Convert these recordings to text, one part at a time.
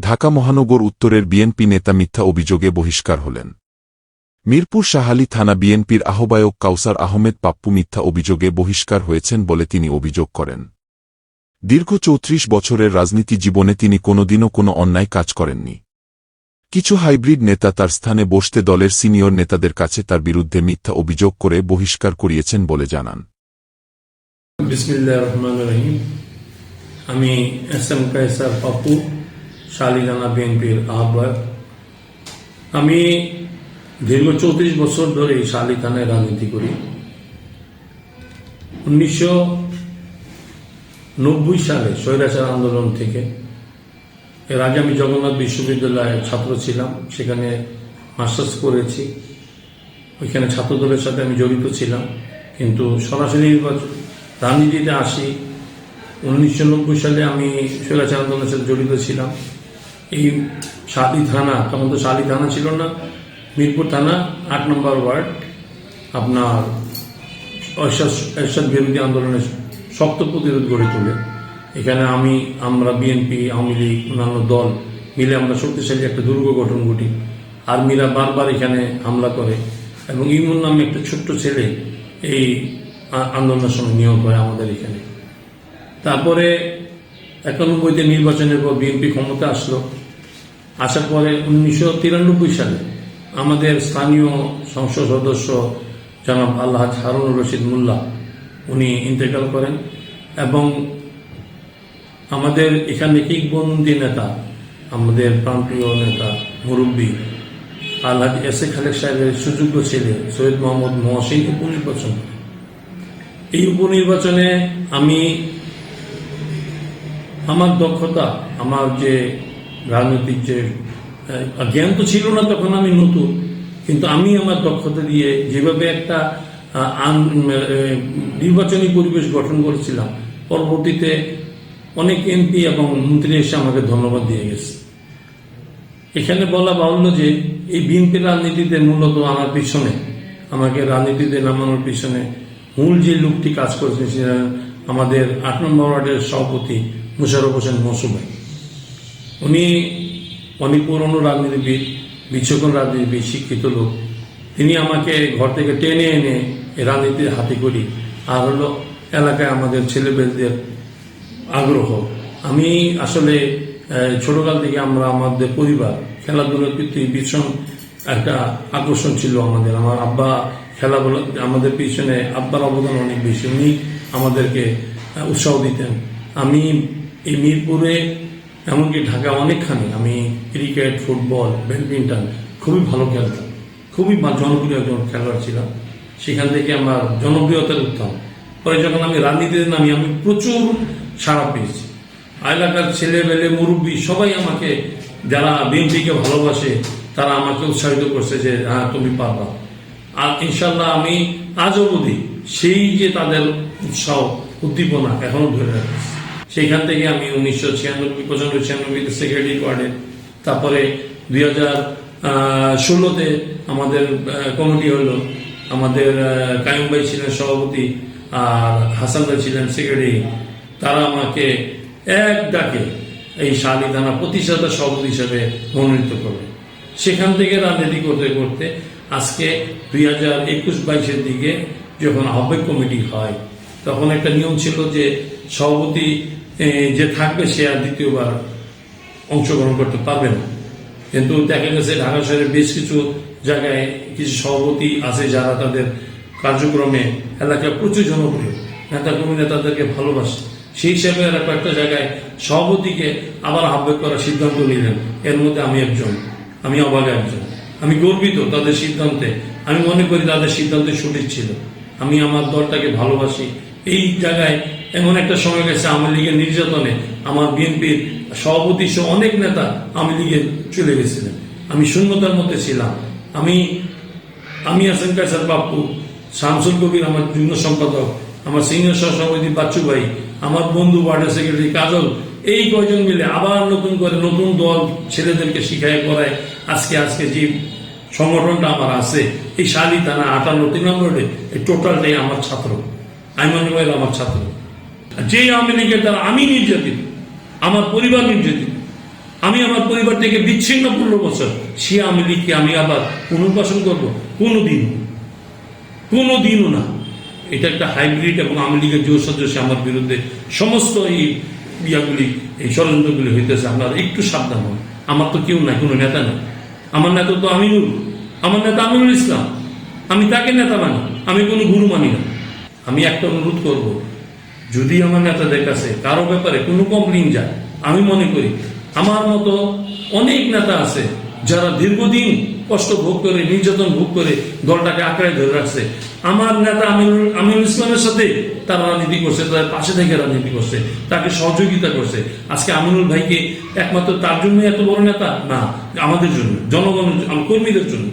ঢাকা মহানগর উত্তরের বিএনপি নেতা মিথ্যা অভিযোগে বহিষ্কার হলেন। মিরপুর শাহালি থানা বিএনপির আহ্বায়ক কাউসার আহমেদ পাপ্পু মিথ্যা অভিযোগে বহিষ্কার হয়েছেন বলে তিনি অভিযোগ করেন। দীর্ঘ চৌত্রিশ বছরের রাজনীতি জীবনে তিনি কোনোদিনও কোনো অন্যায় কাজ করেননি। কিছু হাইব্রিড নেতা তার স্থানে বসতে দলের সিনিয়র নেতাদের কাছে তার বিরুদ্ধে মিথ্যা অভিযোগ করে বহিষ্কার করিয়েছেন বলে জানান। আমি এস এম পাপ্পু। শালিদানা বিএনপির আহ্বায়ক। আমি দীর্ঘ চৌত্রিশ বছর ধরে এই শালি থানায় রাজনীতি করি। উনিশশো নব্বই সালে স্বৈরাচার আন্দোলন থেকে এর আগে আমি জগন্নাথ বিশ্ববিদ্যালয়ের ছাত্র ছিলাম, সেখানে মাস্টার্স করেছি। ওইখানে ছাত্রদলের সাথে আমি জড়িত ছিলাম। কিন্তু সরাসরি নির্বাচন, রাজনীতিতে আসি। উনিশশো নব্বই সালে আমি স্বৈরাচার আন্দোলনের সাথে জড়িত ছিলাম। এই শালি থানা তখন তো শালি থানা ছিল না। মিরপুর থানা, আট নম্বর ওয়ার্ড। আপনার এরশাদ বিরোধী আন্দোলনের শক্ত প্রতিরোধ গড়ে তোলে। এখানে আমি, আমরা বিএনপি, আওয়ামী লীগ, অন্যান্য দল মিলে আমরা শক্তিশালী একটা দুর্গ গঠন ঘটি আর্মিরা বারবার এখানে হামলা করে এবং ইমন নামে একটা ছোট্ট ছেলে এই আন্দোলনের সঙ্গে নিয়োগ হয় আমাদের এখানে। তারপরে একানব্বইতে নির্বাচনের পর বিএনপি ক্ষমতা আসলো। আসার পরে উনিশশো তিরানব্বই সালে আমাদের স্থানীয় সংসদ সদস্য জনাব আল্লাহ হারুন রশিদ মোল্লা, উনি ইন্তেকাল করেন এবং আমাদের এখানে কিকবন্দি নেতা, আমাদের প্রান্তীয় নেতা মুরব্বী আল্লাহ এস এ খালেক সাহেবের সুযোগ্য ছেলে সৈয়দ মোহাম্মদ মহসিন উপনির্বাচন। এই উপনির্বাচনে আমি আমার দক্ষতা, আমার যে রাজনৈতিক যে জ্ঞান তো ছিল না তখন আমি নতুন, কিন্তু আমি আমার দক্ষতা দিয়ে যেভাবে একটা নির্বাচনী পরিবেশ গঠন করেছিলাম, পরবর্তীতে অনেক এমপি এবং মন্ত্রী এসে আমাকে ধন্যবাদ দিয়ে গেছে। এখানে বলা বাহুল্য যে, এই বিএনপি রাজনীতিতে মূলত আমার পিছনে, আমাকে রাজনীতিতে নামানোর পিছনে মূল যে লোকটি কাজ করেছে আমাদের আট নম্বর ওয়ার্ডের সভাপতি মুশারফ হোসেন মৌসুমাই উনি অনেক পুরনো রাজনীতিবিদ, বিচক্ষণ রাজনীতিবিদ, শিক্ষিত লোক। তিনি আমাকে ঘর থেকে টেনে এনে রাজনীতির হাতে করি। আর হলো এলাকায় আমাদের ছেলেমেয়েদের আগ্রহ। আমি আসলে ছোটকাল থেকে আমরা আমাদের পরিবার খেলাধুলার প্রতি ভীষণ একটা আকর্ষণ ছিল আমাদের। আমার আব্বা খেলাধুলা, আমাদের পিছনে আব্বার অবদান অনেক বেশি। উনি আমাদেরকে উৎসাহ দিতেন। আমি এই মিরপুরে, এমনকি ঢাকা অনেকখানি, আমি ক্রিকেট, ফুটবল, ব্যাডমিন্টন খুবই ভালো খেলতাম। খুবই জনপ্রিয় একজন খেলোয়াড় ছিলাম। সেখান থেকে আমার জনপ্রিয়তার উত্থান পরে যখন আমি রাজনীতিতে নামি, আমি প্রচুর সাড়া পেয়েছি। এলাকার ছেলে মেলে মুরব্বী সবাই আমাকে, যারা বিএনপিকে ভালোবাসে, তারা আমাকে উৎসাহিত করছে যে হ্যাঁ তুমি পারবা। আর ইনশাল্লাহ আমি আজ অবধি সেই যে তাদের উৎসাহ, উদ্দীপনা এখনও ধরে রাখছি সেইখান থেকে আমি উনিশশো ছিয়ানব্বই, পঁচানব্বই ছিয়ানব্বইতে সেক্রেটারি ওয়ার্ডে তারপরে দুই হাজার ষোলোতে আমাদের কমিটি হলো আমাদের কায়ুম ভাই ছিলেন সভাপতি আর হাসান ভাই ছিলেন সেক্রেটারি তারা আমাকে এক ডাকে এই শালি থানা প্রতিষ্ঠাতা সভাপতি হিসেবে মনোনীত করবে। সেখান থেকে রাজনীতি করতে করতে আজকে দুই হাজার একুশ বাইশের দিকে যখন আহ্বায়ক কমিটি হয়, তখন একটা নিয়ম ছিল যে সভাপতি যে থাকবে সে আর দ্বিতীয়বার অংশগ্রহণ করতে পারবে না। কিন্তু দেখা গেছে ঢাকা শহরের বেশ কিছু জায়গায় কিছু সভাপতি আছে যারা তাদের কার্যক্রমে এলাকায় প্রচুর জনপ্রিয় নেতা কর্মীরা তাদেরকে ভালোবাসে। সেই হিসাবে এরা কয়েকটা জায়গায় সভাপতিকে আবার আহ্বায়ক করার সিদ্ধান্ত নিলেন। এর মধ্যে আমি একজন, আমি অবাক একজন। আমি গর্বিত তাদের সিদ্ধান্তে। আমি মনে করি তাদের সিদ্ধান্ত সঠিক ছিল। আমি আমার দলটাকে ভালোবাসি। এই জায়গায় এমন একটা সময় গেছে আওয়ামী লীগের নির্যাতনে আমার বিএনপির সভাপতি সহ অনেক নেতা আওয়ামী লীগে চলে গেছিলেন। আমি শূন্যতার মধ্যে ছিলাম। আমি আমি হাসান কায়সার বাপ্পু, শামসুল কবির আমার যুগ্ম সম্পাদক, আমার সিনিয়র সহসভাপতি বাচ্চু ভাই, আমার বন্ধু, ওয়ার্ডের সেক্রেটারি কাজল, এই কয়জন মিলে আবার নতুন করে নতুন দল ছেলেদেরকে শিখায় করায় আজকে আজকে যে সংগঠনটা আমার আছে, এই শালি থানা আটান্ন, তিন নম্বরে এই টোটালটাই আমার ছাত্র। আইমান আমার ছাত্র। যেই আওয়ামী লীগের দ্বারা আমি নির্যাতিত, আমার পরিবার নির্যাতিত, আমি আমার পরিবার থেকে বিচ্ছিন্ন পনেরো বছর, সে আমি লিখে আমি আবার পুনর্বাসন করব কোনো দিন কোনো দিনও না। এটা একটা হাইব্রিড এবং আওয়ামী লীগের যে সদস্য আমার বিরুদ্ধে সমস্ত এই ইয়াগুলি, এই ষড়যন্ত্রগুলি হইতেছে, আপনারা একটু সাবধান হন। আমার তো কেউ নাই, কোনো নেতা নাই। আমার নেতা তো আমিনুল, আমার নেতা আমিনুল ইসলাম। আমি তাকে নেতা মানি, আমি কোনো গুরু মানি না। আমি একটা অনুরোধ করব যদি আমার নেতাদের কাছে কারও ব্যাপারে কোনো কমপ্লেন যায়, আমি মনে করি আমার মতো অনেক নেতা আছে যারা দীর্ঘদিন কষ্ট ভোগ করে, নির্যাতন ভোগ করে দলটাকে আঁকড়ায় ধরে রাখছে। আমার নেতা আমিনুল আমিনুল ইসলামের সাথে তারা রাজনীতি করছে, তাদের পাশে থেকে রাজনীতি করছে, তাকে সহযোগিতা করছে। আজকে আমিনুল ভাইকে একমাত্র তার জন্য এত বড় নেতা? না, আমাদের জন্য, জনগণের কর্মীদের জন্য।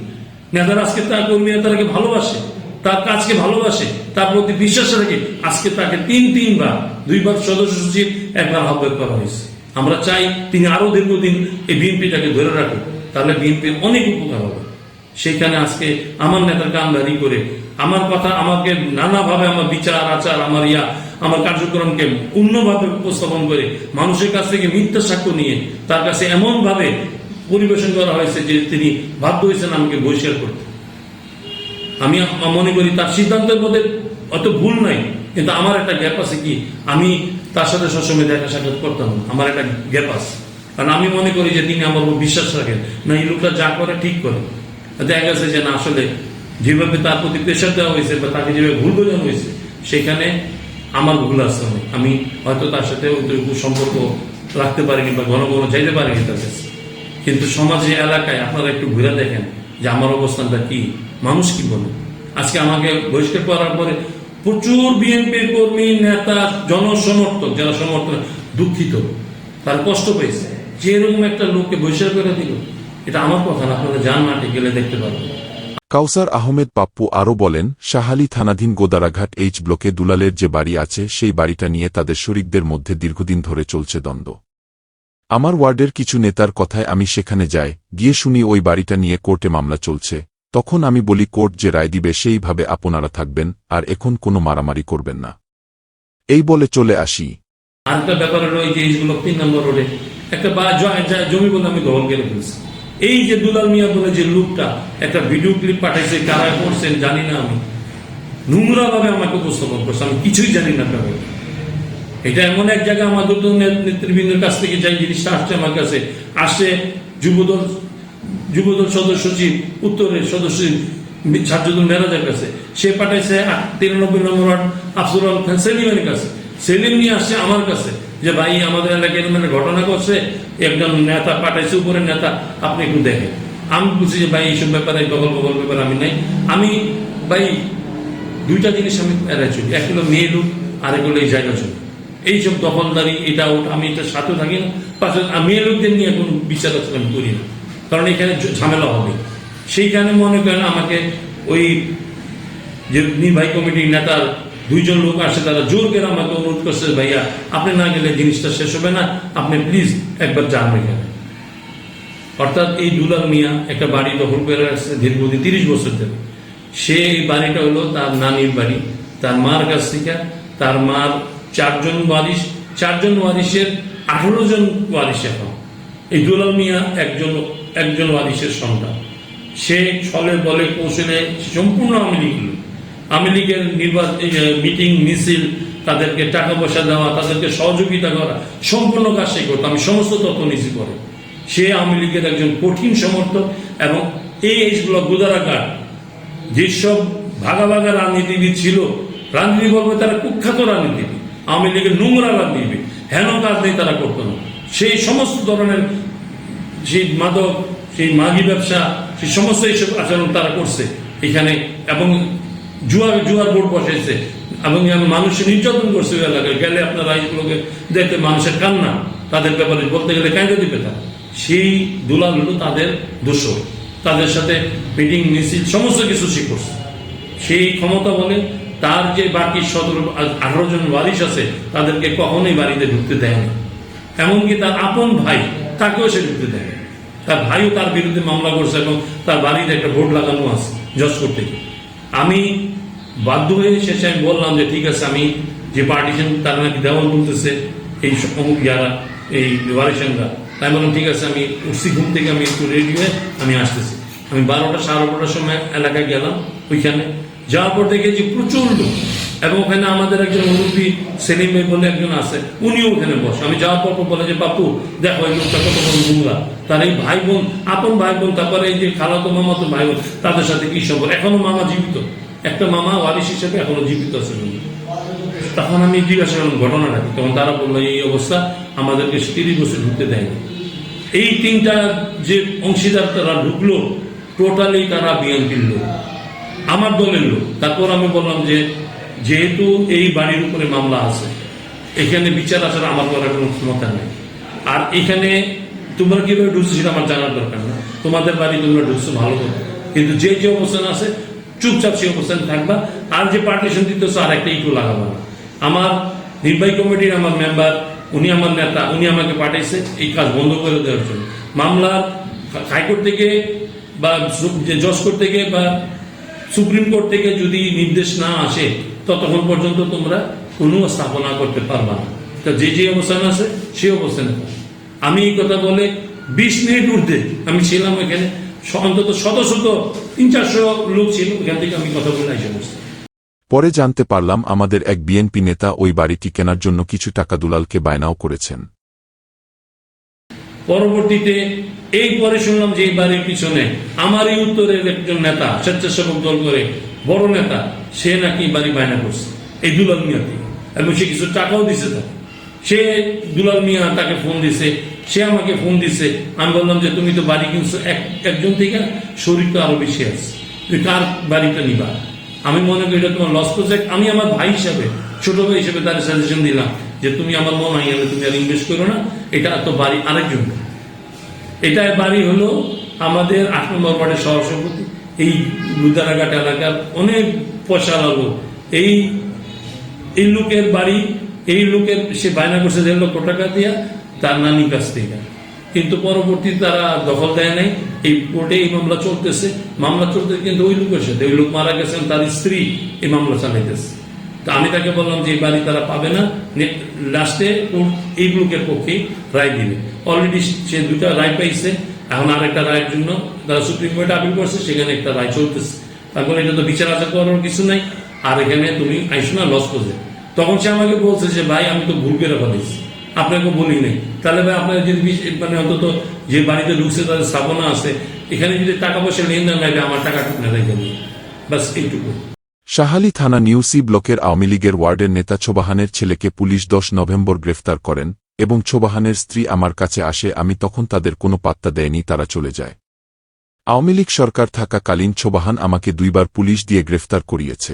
নেতারা আজকে তার কর্মীরা তাকে ভালোবাসে। তার কাজকে ভালোবাসে, তার প্রতি বিশ্বাস রাখে। আজকে তাকে তিন, তিনবার, দুইবার সদস্য সচিব, একবার আহ্বায়ক করা হয়েছে। আমরা চাই তিনি আরও দীর্ঘদিন এই বিএনপিটাকে ধরে রাখুন তাহলে বিএনপির অনেক উপকার হবে। সেইখানে আজকে আমার নেতার কামদারি করে, আমার কথা, আমাকে নানাভাবে আমার বিচার, আচার, আমার ইয়া, আমার কার্যক্রমকে অন্যভাবে উপস্থাপন করে, মানুষের কাছ থেকে মিথ্যা সাক্ষ্য নিয়ে, তার কাছে এমনভাবে পরিবেশন করা হয়েছে যে তিনি বাধ্য হয়েছেন আমাকে বহিষ্কার করতে। আমি মনে করি তার সিদ্ধান্তের মধ্যে অত ভুল নাই, কিন্তু আমার একটা গ্যাপ আছে কি, আমি তার সাথে সবসময় দেখা সাক্ষাৎ করতাম। আমার একটা গ্যাপ আছে কারণ আমি মনে করি যে তিনি আমার উপর বিশ্বাস রাখেন, না, এই লোকটা যা করে ঠিক করে দেখা গেছে যে না, আসলে যেভাবে তার প্রতি প্রেশার দেওয়া হয়েছে বা তাকে যেভাবে ভুল বোঝানো হয়েছে, সেখানে আমার ভুল আছে অনেক। আমি হয়তো তার সাথে ওইটুকু সম্পর্ক রাখতে পারিনি বা ঘন ঘন যাইতে পারিনি তার কাছে কিন্তু সমাজে এলাকায় আপনারা একটু ঘুরে দেখেন যে আমার অবস্থানটা কি? মানুষ কি বলে? আজকে আমাকে বহিষ্কার করার পরে প্রচুর বিএনপির কর্মী, নেতা, জনসমর্থক যারা সমর্থক দুঃখিত। তার কষ্ট পেয়েছে। যে এরকম একটা লোককে বহিষ্কার করে দিল, এটা আমার কথা না, আপনারা যান মাঠে গেলে দেখতে পাবেন। কাউসার আহমেদ পাপ্পু আরও বলেন, শাহালি থানাধীন গোদারাঘাট এইচ ব্লকে দুলালের যে বাড়ি আছে, সেই বাড়িটা নিয়ে তাদের শরিকদের মধ্যে দীর্ঘদিন ধরে চলছে দ্বন্দ্ব। আমার ওয়ার্ডের কিছু নেতার কথায় আমি সেখানে যাই, গিয়ে শুনি ওই বাড়িটা নিয়ে কোর্টে মামলা চলছে। তখন আমি বলি, কোর্ট যে রায় দিবে সেইভাবে আপনারা থাকবেন, আর এখন কোনো মারামারি করবেন না। এই বলে চলে আসি। আরেকটা ব্যাপার যে তিন নম্বর রোডে। একটা জমি বলে আমি দখল করে ফেলছি। এই যে দুলাল মিয়া বলে যে একটা ভিডিও ক্লিপ পাঠাইছে, কারা করছেন জানি না আমি। নোংরা ভাবে আমাকে উপস্থাপন করছে, আমি কিছুই জানি না ব্যাপারে এটা এমন এক জায়গা আমাদের তো নেতৃবৃন্দের কাছ থেকে যাই জিনিসটা আসছে আমার কাছে আসছে যুবদল যুবদল সদস্য সচিব উত্তরের সদস্য ছাত্রদল মেরাজের কাছে। সে পাঠাইছে তিরানব্বই নম্বর ওয়ার্ড আফসুর আলম খান সেলিমের কাছে। সেলিম নিয়ে আসছে আমার কাছে যে, ভাই, আমাদের এলাকায় একটা ঘটনা করছে একজন নেতা পাঠাইছে, উপরের নেতা, আপনি একটু দেখেন। আমি বলছি যে, ভাই, এইসব ব্যাপারে গগল গগল ব্যাপারে আমি নাই। আমি, ভাই, দুইটা জিনিস আমি এড়াই চলি। এক হলো মেয়ে লোক, আরেক হলো এই জায়গা জমি এইসব দখলদারি, এটা ওটা আমি এটা সাথে থাকি না। পাশে আর মেয়ে লোকদের নিয়ে কোনো বিচার আচরণ করি না। কারণ এখানে ঝামেলা হবে। সেইখানে মনে করেন আমাকে ওই যে নির্বাহী কমিটির নেতার দুইজন লোক আসে, তারা জোর করে আমাকে অনুরোধ করছে, ভাইয়া, আপনি না গেলে জিনিসটা শেষ হবে না। আপনি প্লিজ একবার যান এখানে। অর্থাৎ এই দুলাল মিয়া একটা বাড়ি দখল করে আসছে দীর্ঘদিন, তিরিশ বছর ধরে। সে এই বাড়িটা হলো তার নানির বাড়ি। তার মার কাছ থেকে, তার মার চারজন ওয়ারিশ, চারজন ওয়ারিশের, আঠারো জন ওয়ারিশ এখন এই দুলাল মিয়া একজন একজন ওয়ারিশের সন্তান। সে ছলে বলে কৌশলে সম্পূর্ণ আওয়ামী লীগ। আওয়ামী লীগের নির্বাচন মিটিং, মিছিল, তাদেরকে টাকা পয়সা দেওয়া, তাদেরকে সহযোগিতা করা, সম্পূর্ণ কাজ সে করতো। আমি সমস্ত তথ্য নিছি করে সে আওয়ামী লীগের একজন কঠিন সমর্থক এবং এই এইচ ব্লক গুদারাঘাট যেসব ভাগা ভাগা রাজনীতিবিদ ছিল রাজনীতি বলবে তারা কুখ্যাত রাজনীতিবিদ। আওয়ামী লীগের নোংরা রাজনীতিবিদ হেন নেই তারা করতো না। সেই সমস্ত ধরনের সেই মাদক, সেই মাগি ব্যবসা, সেই সমস্ত এইসব আচরণ তারা করছে এখানে। এবং জুয়ার জুয়ার বোর্ড বসেছে এবং মানুষের নির্যাতন করছে ওই এলাকায়। গেলে আপনারা এইগুলোকে দেখতে মানুষের কান্না, তাদের ব্যাপারে বলতে গেলে কাঁদে দিবে তারা। সেই দুলাল হলো তাদের দোষ তাদের সাথে মিটিং মিছিল সমস্ত কিছু সে করছে। সেই ক্ষমতা বলে তার যে বাকি সতেরো আঠারো জন ওয়ারিশ আছে, তাদেরকে কখনোই বাড়িতে ঢুকতে দেয় না। এমনকি তার আপন ভাই, তাকেও সে ঢুকতে দেয় তার ভাইও তার বিরুদ্ধে মামলা করছে এবং তার বাড়িতে একটা বোর্ড লাগানো আছে জজ করতে আমি বাধ্য হয়ে শেষে আমি বললাম যে, ঠিক আছে, আমি যে পার্টিশন তারা নাকি দেওয়াল বলতেছে এই সব ইয়ারা, এই ওয়ারিশানরা। তাই বললাম, ঠিক আছে, আমি উঠছি ঘুম থেকে, আমি একটু রেডি হয়ে আমি আসতেছি। আমি বারোটা, সাড়ে বারোটার সময় এলাকায় গেলাম, ওইখানে। যাওয়ার পর দেখে যে প্রচুর লোক এবং ওখানে আমাদের একজন মুরব্বী সেলিম ভাই বলে একজন আছে, উনিও ওখানে বসে। আমি যাওয়ার পর বলে যে, বাপু, দেখো এই লোকটা কত বড় নোংরা। তার এই ভাই বোন, আপন ভাই বোন, তারপরে এই যে খালাতো মামা তো ভাই বোন, তাদের সাথে কি সম্পর্ক? এখনও মামা জীবিত। একটা মামা ওয়ারিশ হিসেবে এখনও জীবিত আছে তখন আমি জিজ্ঞাসা করলাম, ঘটনাটা তখন তারা বলল, এই অবস্থা আমাদেরকে তিরিশ বছর ঢুকতে দেয়নি। এই তিনটা যে অংশীদার তারা ঢুকলো, টোটালি তারা বিএনপির লোক। আমার দলের লোক। তারপর আমি বললাম যে, যেহেতু এই বাড়ির উপরে মামলা আছে, এখানে বিচার আসার আমার করার কোনো ক্ষমতা নেই। আর এখানে তোমরা কীভাবে ঢুকছো সেটা আমার জানার দরকার না। তোমাদের বাড়ি তোমরা ঢুকছো ভালো করে। কিন্তু যে যে অবস্থান আছে, চুপচাপ সেই অবস্থানে থাকবা। আর যে পার্টিশন দিতেছো, আর একটা ইটু লাগাবো না। আমার নির্বাহী কমিটির আমার মেম্বার উনি আমার নেতা, উনি আমাকে পাঠিয়েছে এই কাজ বন্ধ করে দেওয়ার জন্য। মামলার হাইকোর্ট থেকে বা সু- যে জজ কোর্ট থেকে বা সুপ্রিম কোর্ট থেকে যদি নির্দেশ না আসে ততক্ষণ পর্যন্ত তোমরা কোনো স্থাপনা করতে পারবা না। তা যে যে অবস্থান আছে সেই অবস্থানে আমি এই কথা বলে বিশ মিনিট ঊর্ধ্বে আমি ছিলাম এখানে অন্তত শত শত তিন চারশো লোক ছিল এখান থেকে আমি কথা বলে এসে বসছি পরে জানতে পারলাম আমাদের এক বিএনপি নেতা ওই বাড়িটি কেনার জন্য কিছু টাকা দুলালকে বায়নাও করেছেন। পরবর্তীতে এই পরে শুনলাম যে এই বাড়ির পিছনে আমার এই উত্তরের একজন নেতা, স্বেচ্ছাসেবক দল করে বড় নেতা, সে নাকি বাড়ি বায়না করছে, এই দুলাল মিয়াকে। এবং সে কিছু টাকাও দিছে তাকে। সে দুলাল মিয়া তাকে ফোন দিছে, সে আমাকে ফোন দিছে। আমি বললাম যে, তুমি তো বাড়ি কিনছো এক, একজন থেকে শরীর তো আরও বেশি আছে। তুমি কার বাড়িটা নিবা? আমি মনে করি এটা তোমার লস প্রজেক্ট আমি আমার ভাই হিসাবে, ছোট ভাই হিসেবে তার সাজেশন দিলাম যে, তুমি আমার মনে হয় তুমি আর ইনভেস্ট করো না। এটা তো বাড়ি আরেকজন। এটা বাড়ি হলো আমাদের আট নম্বর ওয়ার্ডের সহসভাপতি। এই লুদারাঘাট এলাকার অনেক পয়সা লাগো এই এই লোকের বাড়ি, এই লোকের সে বায়না করছে দেড় লক্ষ টাকা দিয়া তার নানির কাছ থেকে। কিন্তু পরবর্তী তারা দখল দেয় নাই। এই কোর্টে এই মামলা চলতেছে। মামলা চলতেছে কিন্তু ওই লোকের সাথে। ওই লোক মারা গেছেন, তার স্ত্রী এই মামলা চালাইতেছে। তা আমি তাকে বললাম যে এই বাড়ি তারা পাবে না লাস্টে এই লোকের পক্ষে রায় দিবে। অলরেডি সে দুটা রায় পাইছে, এখন আর একটা রায়ের জন্য তারা সুপ্রিম কোর্টে আপিল করছে, সেখানে একটা রায় চলতেছে। তারপরে এটা তো বিচার আচার করার কিছু নাই, আর এখানে তুমি আইসো না লস প্রজেক্ট তখন সে আমাকে বলছে যে, ভাই, আমি তো ভুল করে ফেলেছি, আপনাকে বলি নাই। তাহলে ভাই, আপনার যদি মানে অন্তত যে বাড়িতে ঢুকছে তাদের স্থাপনা আছে, এখানে যদি টাকা পয়সা লেনদেন লাগবে আমার টাকাটা আপনি রেখে দিন বাস এইটুকু। শাহালি থানা নিউ সি ব্লকের আওয়ামী লীগের ওয়ার্ডের নেতা ছোবাহানের ছেলেকে পুলিশ দশ নভেম্বর গ্রেফতার করেন এবং ছোবাহানের স্ত্রী আমার কাছে আসে, আমি তখন তাদের কোনো পাত্তা দেয়নি, তারা চলে যায়। আওয়ামী লীগ সরকার থাকাকালীন ছোবাহান আমাকে দুইবার পুলিশ দিয়ে গ্রেফতার করিয়েছে।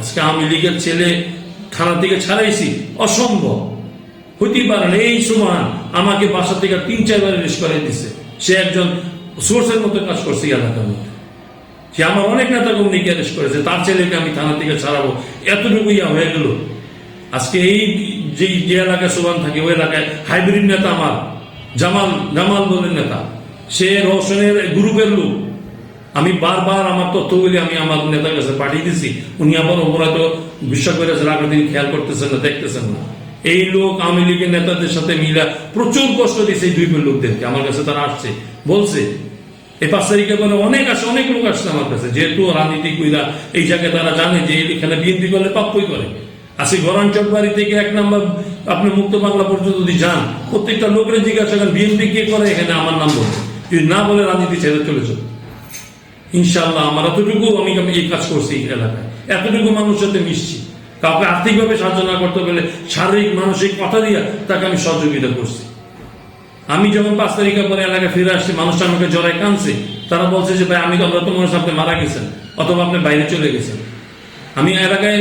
আজকে আওয়ামী লীগের ছেলে থানা থেকে ছাড়াইছি, অসম্ভব। এই আমাকে বাসা থেকে তিন, চারবার রেস্ট করে দিছে। সে একজন সোর্সের মতো কাজ করছে এলাকার মধ্যে। সে আমার অনেক নেতা কর্মীকে অ্যারেস্ট করেছে, তার ছেলেকে আমি থানা থেকে ছাড়াবো। এতটুকু ইয়া হয়ে গেল। আজকে এই যে যে এলাকায় সোবান থাকে, ওই এলাকায় হাইব্রিড নেতা আমার, জামাল জামাল বলে নেতা। সে রোশনের গ্রুপের লোক। আমি বারবার আমার তথ্যগুলি আমি আমার নেতার কাছে পাঠিয়ে দিছি। উনি আবার অপরাধ বিশ্বাস করে তিনি খেয়াল করতেছেন না, দেখতেছেন না। এই লোক আওয়ামী লীগের নেতাদের সাথে মিলা প্রচুর কষ্ট দিয়েছে এই দুই লোকদেরকে। আমার কাছে তারা আসছে, বলছে এই পাঁচ তারিখে বলে অনেক আসে, অনেক লোক আসছে আমার কাছে। যেহেতু রাজনীতি কইরা এই জায়গায় তারা জানে যে এখানে বিএনপি করলে পাপ্পই করে। আসি গরাঞ্চল বাড়ি থেকে এক নম্বর, আপনি মুক্ত বাংলা পর্যন্ত যদি যান, প্রত্যেকটা লোকের জিজ্ঞাসা করেন, বিএনপি কে করে? এখানে আমার নাম বলবে যদি না বলে, রাজনীতি ছেড়ে চলে যাবে ইনশাল্লাহ আমার এতটুকু আমি এই কাজ করছি এই এলাকায়। এতটুকু মানুষের সাথে মিশছি। কাউকে আর্থিকভাবে সাহায্য না করতে পারলে শারীরিক, মানসিক কথা দিয়ে তাকে আমি সহযোগিতা করছি। আমি যখন পাঁচ তারিখের পরে এলাকায় ফিরে আসছি মানুষ আমাকে জড়ায় কানছে তারা বলছে যে, ভাই, আমি আমরা তো মনে আপনি মারা গেছেন, অথবা আপনি বাইরে চলে গেছেন। আমি এলাকায়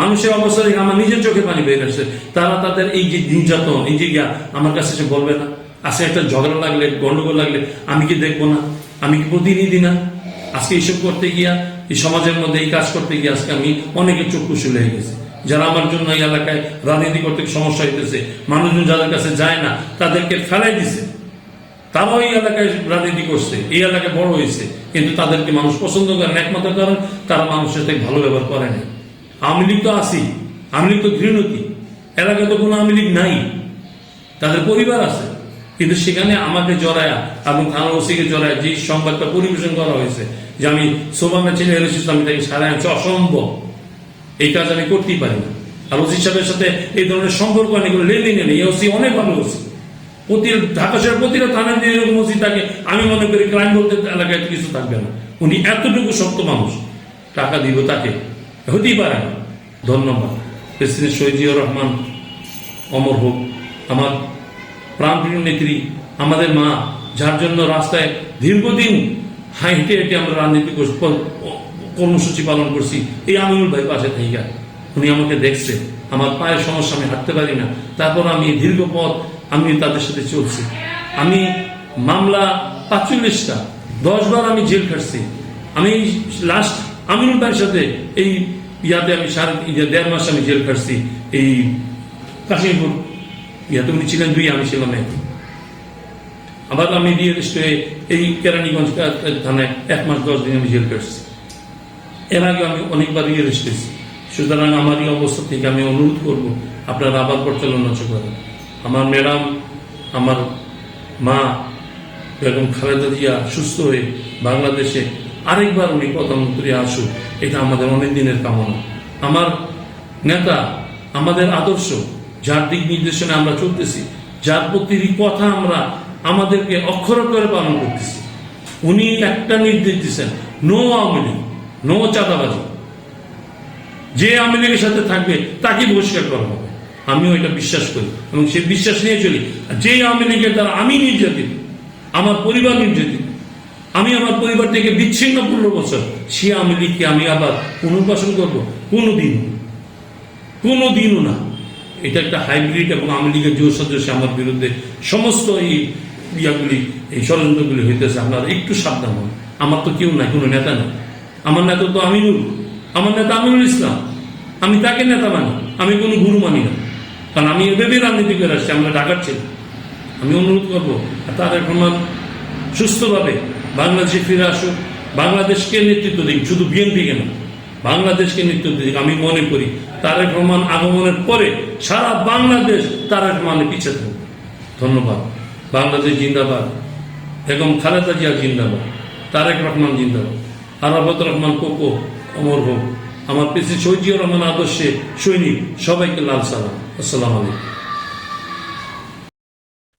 মানুষের অবস্থা দেখে আমার নিজের চোখে পানি বের আসছে তারা তাদের এই যে নির্যাতন, এই যে ইয়া, আমার কাছে সে বলবে না। আসে একটা ঝগড়া লাগলে, গন্ডগোল লাগলে, আমি কি দেখব না? আমি কি প্রতিনিধি না? আজকে এইসব করতে গিয়া, এই সমাজের মধ্যে এই কাজ করতে গিয়ে আজকে আমি অনেকের চক্ষু শুলে হয়ে গেছে। যারা আমার জন্য এই এলাকায় রাজনীতি করতে সমস্যা হইতেছে, মানুষজন যাদের কাছে যায় না, তাদেরকে ফেলাই দিছে। তারাও এই এলাকায় রাজনীতি করছে, এই এলাকায় বড় হয়েছে কিন্তু তাদেরকে মানুষ পছন্দ করেন একমাত্র কারণ তারা মানুষের থেকে ভালো ব্যবহার করে না আওয়ামী লীগ তো আসি আওয়ামী লীগ তো ঘৃণতি। এলাকায় তো কোনো আওয়ামী লীগ নাই। তাদের পরিবার আছে, কিন্তু সেখানে আমাকে জড়ায়া এবং থানা ওসিকে জড়ায় যে সংবাদটা পরিবেশন করা হয়েছে, যে আমি ছেলে এসেছি আমি তাকে সারা আনছি, অসম্ভব। এই কাজ আমি করতেই পারি না। আর ওসি সাহেবের সাথে এই ধরনের সম্পর্ক অনেক লেনদেন নেই। ওসি অনেক ভালো ওসি। প্রতি ঢাকা শহরের প্রতিটা থানায় যে এরকম ওসি থাকে, আমি মনে করি ক্রাইম বলতে এলাকায় কিছু থাকবে না। উনি এতটুকু শক্ত মানুষ। টাকা দিব তাকে। হতেই পারে না। ধন্যবাদ। প্রেসিডেন্ট শহীদিউর রহমান, অমর হোক। আমার প্রাণপ্রিয় নেত্রী, আমাদের মা, যার জন্য রাস্তায় দীর্ঘদিন হাই হেঁটে হেঁটে আমরা রাজনীতি কর্মসূচি পালন করছি। এই আমিনুল ভাই পাশে থেকে উনি আমাকে দেখছে। আমার পায়ের সমস্যা, আমি হাঁটতে পারি না। তারপর আমি দীর্ঘ পথ আমি তাদের সাথে চলছি। আমি মামলা পাঁচচল্লিশটা, দশবার আমি জেল খাটছি। আমি লাস্ট আমিনুল ভাইয়ের সাথে এই ইয়াতে আমি ইয়ে দেড় মাস আমি জেল খাটছি। এই কাশিমপুর ইয়াতে উনি ছিলেন দুই, আমি ছিলাম এক। আবার আমি দিয়ে এই কেরানীগঞ্জ থানায় এক মাস, দশ দিন আমি জেল কাটছি এর আগে আমি অনেকবার ইয়ে এসেছি সুতরাং আমার এই অবস্থা থেকে আমি অনুরোধ করব, আপনারা আবার পরিচালনা করেন। আমার ম্যাডাম, আমার মা, বেগম খালেদা জিয়া সুস্থ হয়ে বাংলাদেশে আরেকবার উনি প্রধানমন্ত্রী আসুক, এটা আমাদের অনেক দিনের কামনা। আমার নেতা, আমাদের আদর্শ, যার দিক নির্দেশনে আমরা চলতেছি, যার প্রতিটি কথা আমরা আমাদেরকে অক্ষর করে পালন করতেছি, উনি একটা নির্দেশ দিচ্ছেন নো আওয়ামী নো চাঁদাবাজি। যে আওয়ামী লীগের সাথে থাকবে তাকে বহিষ্কার করা হবে। আমিও এটা বিশ্বাস করি এবং সে বিশ্বাস নিয়ে চলি। যে আওয়ামী লীগের দ্বারা আমি নির্যাতিত, আমার পরিবার নির্যাতিত, আমি আমার পরিবার থেকে বিচ্ছিন্ন পনেরো বছর, সে আওয়ামী লীগকে আমি আবার পুনর্বাসন করব। কোনো দিন কোনো দিনও না। এটা একটা হাইব্রিড এবং আওয়ামী লীগের যুব সদস্য আমার বিরুদ্ধে সমস্ত এই ইয়াগুলি, এই ষড়যন্ত্রগুলি হইতেছে। আপনারা একটু সাবধান হন। আমার তো কেউ নাই, কোনো নেতা নাই। আমার নেতা তো আমিনুল। আমার নেতা আমিনুল ইসলাম। আমি তাকে নেতা মানি, আমি কোনো গুরু মানি না। কারণ আমি এভাবে রাজনীতি করে আসছি, আমরা ঢাকার ছেলে। আমি অনুরোধ করব তারেক রহমান সুস্থভাবে বাংলাদেশে ফিরে আসুক। বাংলাদেশকে নেতৃত্ব দিক, শুধু বিএনপিকে না, বাংলাদেশকে নেতৃত্ব দিক, আমি মনে করি তারেক রহমান আগমনের পরে সারা বাংলাদেশ তারেক রহমানের পিছিয়ে থাকবে ধন্যবাদ। বাংলাদেশ জিন্দাবাদ। বেগম খালেদা জিয়া জিন্দাবাদ। তারেক রহমান জিন্দাবাদ। আরাফত রহমান কোকো অমর হোক। আমার পিসি শহীদিউর রহমান আদর্শে সৈনিক সবাইকে লাল সালাম। আসসালাম আলাইকুম।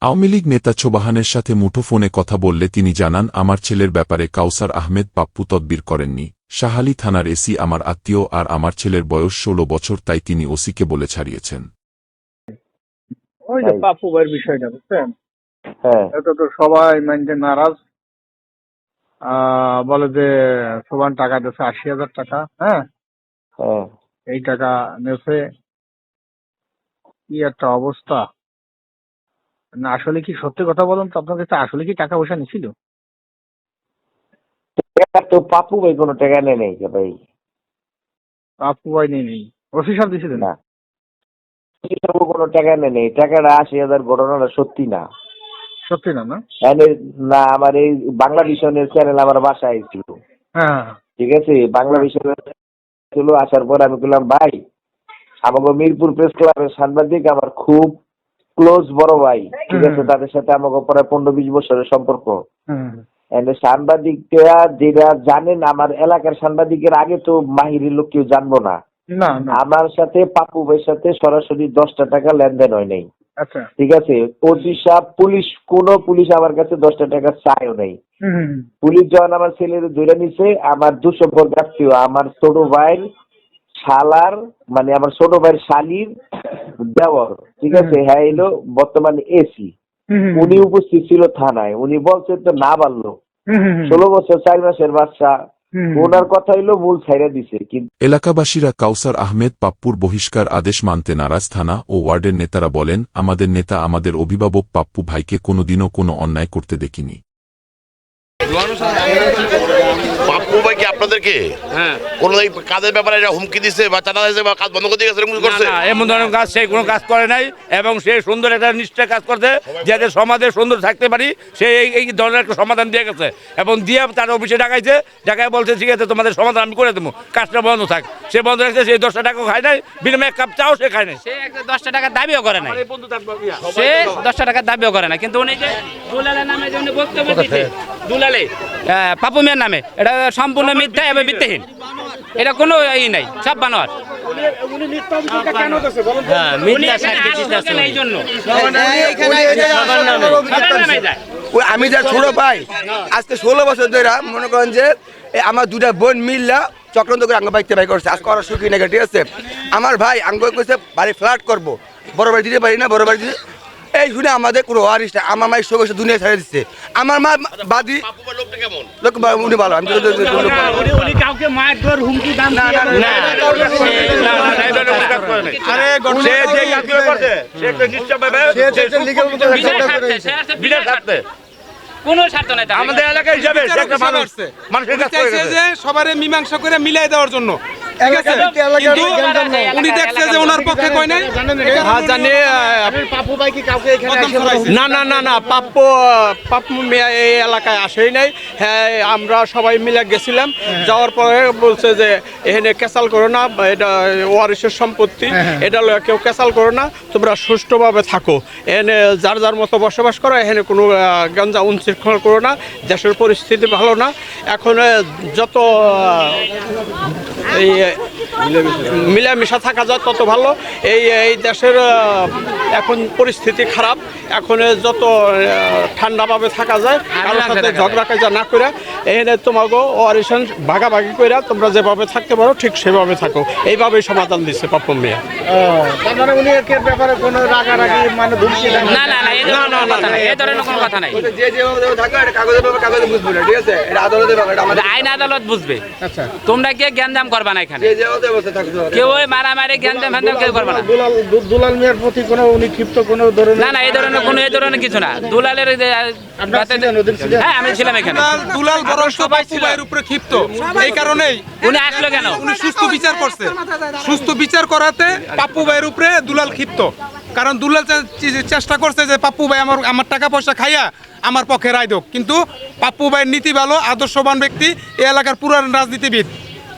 আওয়ামী লীগ নেতা ছোবাহানের সাথে মুঠোফোনে কথা বললে তিনি জানান আমার ছেলের ব্যাপারে কাউসার আহমেদ পাপ্পু তদবির করেননি। শাহালি থানার এসি আমার আত্মীয় আর আমার ছেলের বয়স ষোলো বছর তাই তিনি ওসিকে বলে ছাড়িয়েছেন। ওই যে পাপ্পু ভাইয়ের বিষয়টা বুঝছেন? হ্যাঁ। এটা তো সবাই মানতে নারাজ। বলে যে সোবান টাকা দিয়েছে আশি হাজার টাকা হ্যাঁ? হ্যাঁ এই টাকা নেছে কি একটা অবস্থা। না আসলে কি সত্যি কথা বলুন তো? আপনার কাছে আসলে কি টাকা পয়সা নিছিল? তো পাপু ভাই কোনো টাকা নেই নেই ভাই। পাপ্পু ভাই নেই নেই। ওসি সাহেব না। কোনো টাকা নেই নেই। টাকাটা আশি হাজার ঘটনাটা সত্যি না। সত্যি না না? না আমার এই বাংলা ভিশনের চ্যানেল আমার বাসায় এসেছিল হ্যাঁ। হ্যাঁ, ঠিক আছে? বাংলা ভিশনের ছিল আসার পর আমি বললাম ভাই আমাকে মিরপুর প্রেস ক্লাবের সাংবাদিক আমার খুব ক্লোজ বড় ভাই। ঠিক আছে? তাদের সাথে আমাকে প্রায় পনেরো বিশ বছরের সম্পর্ক। সাংবাদিকরা যেটা জানেন আমার এলাকার সাংবাদিকের আগে তো মাহিরের লোক কেউ জানব না। আমার সাথে পাপু ভাইয়ের সাথে সরাসরি দশটা টাকা লেনদেন হয় নাই। ঠিক আছে? ওদিশা পুলিশ কোন পুলিশ আমার কাছে দশটা টাকা চায়ও নাই। পুলিশ যখন আমার ছেলের ধরে নিছে আমার দুশো আত্মীয় আমার ছোট ভাইয়ের শালার মানে আমার ছোট ভাইয়ের শালির দেওয়ার। ঠিক আছে? হ্যাঁ এলো বর্তমানে এসি উনি উপস্থিত ছিল থানায়। উনি বলছে তো না হুম। ষোলো বছর চার মাসের বাচ্চা। ওনার কথা হইল মূল ছাইরা দিছে কিন্তু এলাকাবাসীরা কাউসার আহমেদ পাপ্পুর বহিষ্কার আদেশ মানতে নারাজ থানা ও ওয়ার্ডের নেতারা বলেন আমাদের নেতা আমাদের অভিভাবক পাপ্পু ভাইকে কোনোদিনও কোনো অন্যায় করতে দেখিনি। পাপ্পু ভাই কি আপনাদেরকে? হ্যাঁ। কোনো কাজের ব্যাপারে হুমকি দিচ্ছে বা চাঁদা দিচ্ছে বা কাজ বন্ধ করে দিয়ে এরকম করছে? না, না, এমন ধরনের কাজ সে কোনো কাজ করে নাই এবং সে সুন্দর একটা নিষ্ঠা কাজ করতে যাতে সমাজে সুন্দর থাকতে পারি সে এই এই ধরনের একটা সমাধান দিয়ে গেছে। এবং দিয়ে তার অফিসে ডাকাইছে ডাকায় বলছে ঠিক আছে তোমাদের সমাধান আমি করে দেবো। কাজটা বন্ধ থাক। সে বন্ধ রাখছে সে দশটা টাকা খায় নাই বিনিময়ে কাপ চাও সে খায় নাই। সে একটা দশটা টাকার দাবিও করে নাই। সে দশটা টাকার দাবিও করে না কিন্তু উনি যে দুলালের নামে যে উনি বক্তব্য দিচ্ছে দুলালে। আহ, পাপু মিয়ার নামে। এটা সম্পূর্ণ মিথ্যা এবং ভিত্তিহীন। এটা কোনো ই নাই সব বানোয়ার। আমি যা ছোট ভাই আজকে ষোলো বছর ধরে মনে করেন যে আমার দুটা বোন মিললা চক্রান্ত করে আঙ্গ বাইতে ভাই করছে। আজ ওরা সুখী নাকি ঠিক আছে। আমার ভাই আঙ্গ কইছে বাড়ি ফ্ল্যাট করব। বড় বাড়ি দিতে পারি না বড় বাড়ি দিতে এই শুনে আমাদের কোনো ওয়ারিস না আমার মায়ের সঙ্গে দুনিয়া ছেড়ে দিচ্ছে আমার মা বাদি লোক উনি ভালো আমি আমাদের এলাকা হিসাবে সে একটা মানুষ মানুষের করে সবারে মীমাংসা করে মিলাই দেওয়ার জন্য ঠিক আছে কিন্তু উনি দেখছে যে ওনার পক্ষে কয় নাই? হ্যাঁ জানি না না না না পাপ্পু পাপ্পু মিয়া এই এলাকায় আসেই নাই। হ্যাঁ আমরা সবাই মিলে গেছিলাম। যাওয়ার পরে বলছে যে এখানে ক্যাসাল করো না এটা ওয়ারিসের সম্পত্তি এটা লইয়া কেউ ক্যাসাল করো না তোমরা সুষ্ঠুভাবে থাকো। এখানে যার যার মতো বসবাস করো এখানে কোনো গঞ্জা উনশৃঙ্খল করো না দেশের পরিস্থিতি ভালো না। এখন যত এই মিলামিশা থাকা যায় তত ভালো। এই এই দেশের এখন পরিস্থিতি খারাপ। এখন যত ঠান্ডাভাবে থাকা যায় কারোর সাথে ঝগড়া কাজা না করে এখানে তোমাকে অরিশন ভাগাভাগি করে তোমরা যেভাবে থাকতে পারো ঠিক সেভাবে থাকো। এইভাবেই সমাধান দিচ্ছে পাপ্পু মিয়া। মানে উনি এর ব্যাপারে কোনো রাগারাগি মানে না। না না এই ধরনের কোনো কথা নাই এই ধরনের কোনো কথা নাই। যে যেভাবে কাগজের ব্যাপারে কাগজে বুঝব না ঠিক আছে? এটা আদালতের ব্যাপার আইন আদালত বুঝবে। আচ্ছা। তোমরা কে জ্ঞানদাম করবা না এখানে। যে যেভাবে অবস্থা থাকতে হবে। কেউ ওই মারামারি জ্ঞানদাম ফ্যানদাম কেউ করবে না। দুলাল মিয়ার প্রতি কোনো উনি ক্ষিপ্ত কোনো ধরনের না না এই ধরনের কোনো এই ধরনের কিছু না। দুলালের এই যে, আপনারা রাতে- ছিলেন, ওদিন ছিলেন? হ্যাঁ আমি ছিলাম এখানে। দুলাল দুলাল বরং পাপ্পু উপরে ক্ষিপ্ত। এই কারণেই উনি আসলো কেন? উনি সুস্থ বিচার করছে। সুস্থ বিচার করাতে পাপ্পু ভাইয়ের উপরে দুলাল ক্ষিপ্ত। কারণ দুলাল চেষ্টা করছে যে পাপ্পু ভাই আমার আমার টাকা পয়সা খাইয়া আমার পক্ষে রায় দোক। কিন্তু পাপ্পু ভাইয়ের নীতি ভালো আদর্শবান ব্যক্তি এই এলাকার পুরান রাজনীতিবিদ।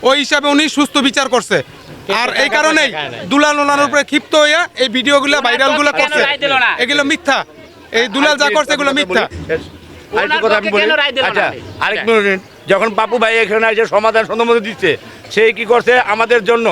ওই হিসাবে উনি সুস্থ বিচার করছে। আর এই কারণেই দুলাল ওনার উপরে ক্ষিপ্ত হইয়া এই ভিডিওগুলো ভাইরালগুলো করছে? এগুলো মিথ্যা। এই দুলাল যা করছে এগুলো মিথ্যা? আচ্ছা আরেক মিনিট যখন বাপু ভাই এখানে এসে সমাধান সুন্দর দিচ্ছে সে কি করছে? আমাদের জন্য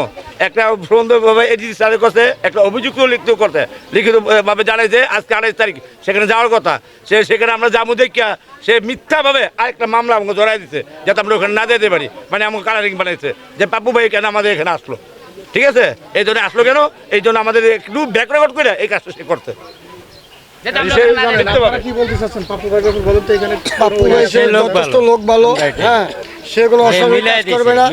একটা সুন্দরভাবে এডিসি স্যারের কাছে একটা অভিযুক্ত লিখিত করতে লিখিত ভাবে জানাইছে আজকে আড়াইশ তারিখ, সেখানে যাওয়ার কথা। সে সেখানে আমরা যাব দেখিয়া সে মিথ্যাভাবে আরেকটা মামলা আমাকে জড়াই দিচ্ছে যাতে আমরা ওখানে না যেতে পারি। মানে আমাকে কালারিং বানাইছে। যে পাপু ভাই কেন আমাদের এখানে আসলো? ঠিক আছে? এই জন্য আসলো কেন? এই জন্য আমাদের একটু ব্যাক রেকর্ড করে এই কাজটা সে করতে লোক ভালো। হ্যাঁ সেগুলো করবে না।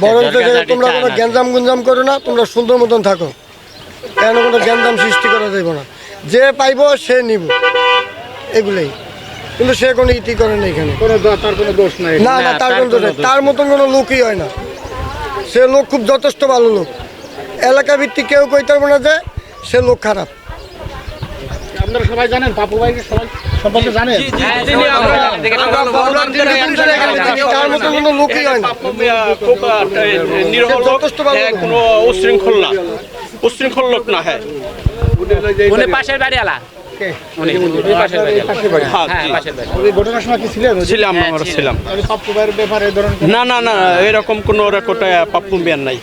বরং তোমরা কোনো গ্যাঞ্জাম গুঞ্জাম করো না তোমরা সুন্দর মতন থাকো। কেন কোনো গ্যাঞ্জাম সৃষ্টি করা যাবে না। যে পাইবো সে নিব। এগুলোই। কিন্তু সে কোনো ইতি করে না এখানে। তার কোনো দোষ নাই। না না তার কোনো দোষ নেই। তার মতন কোনো লোকই হয় না। সে লোক খুব যথেষ্ট ভালো লোক। এলাকা ভিত্তিক কেউ কইতে পারব না যে সে লোক খারাপ। আপনারা সবাই জানেন পাপ্পু ভাইকে সবাই সম্পর্কে জানেন? তার কোনো লোকই হয় না হ্যাঁ। কোনো উশৃঙ্খল না। উশৃঙ্খল লোক না হ্যাঁ। উনি পাশের বাড়ি আলা না না না এরকম কোনো রেকর্ডে পাপ্পু মিয়ার নাই।